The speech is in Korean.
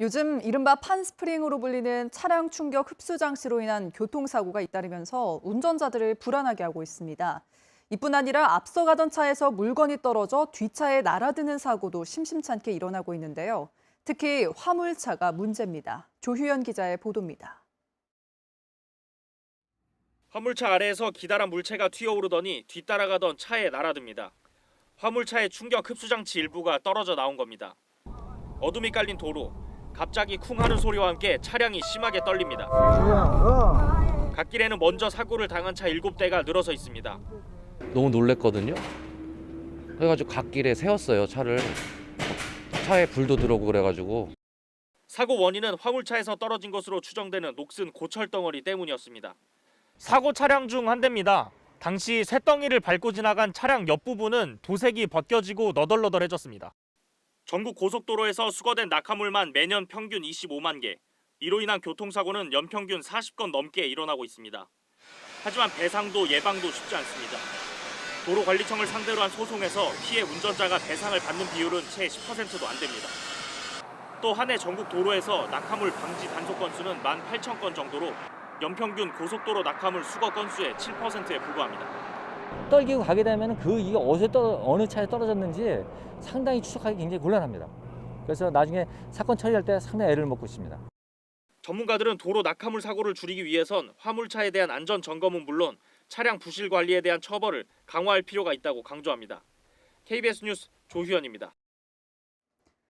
요즘 이른바 판스프링으로 불리는 차량 충격 흡수 장치로 인한 교통사고가 잇따르면서 운전자들을 불안하게 하고 있습니다. 이뿐 아니라 앞서 가던 차에서 물건이 떨어져 뒷차에 날아드는 사고도 심심찮게 일어나고 있는데요. 특히 화물차가 문제입니다. 조휴연 기자의 보도입니다. 화물차 아래에서 기다란 물체가 튀어오르더니 뒤따라가던 차에 날아듭니다. 화물차의 충격 흡수 장치 일부가 떨어져 나온 겁니다. 어둠이 깔린 도로, 갑자기 쿵 하는 소리와 함께 차량이 심하게 떨립니다. 갓길에는 먼저 사고를 당한 차 7대가 늘어서 있습니다. 너무 놀랬거든요. 그래가지고 갓길에 세웠어요 차를. 차에 불도 들어오고 그래가지고 사고 원인은 화물차에서 떨어진 것으로 추정되는 녹슨 고철 덩어리 때문이었습니다. 사고 차량 중 한 대입니다. 당시 쇳덩이를 밟고 지나간 차량 옆부분은 도색이 벗겨지고 너덜너덜해졌습니다. 전국 고속도로에서 수거된 낙하물만 매년 평균 25만 개. 이로 인한 교통사고는 연평균 40건 넘게 일어나고 있습니다. 하지만 배상도 예방도 쉽지 않습니다. 도로관리청을 상대로 한 소송에서 피해 운전자가 배상을 받는 비율은 채 10%도 안 됩니다. 또 한 해 전국 도로에서 낙하물 방지 단속 건수는 18,000건 정도로 연평균 고속도로 낙하물 수거 건수의 7%에 불과합니다. 떨기고 가게 되면 그 이게 어디서 떨어, 어느 차에 떨어졌는지 상당히 추적하기 굉장히 곤란합니다. 그래서 나중에 사건 처리할 때 상당히 애를 먹고 있습니다. 전문가들은 도로 낙하물 사고를 줄이기 위해선 화물차에 대한 안전 점검은 물론 차량 부실 관리에 대한 처벌을 강화할 필요가 있다고 강조합니다. KBS 뉴스 조휴연입니다.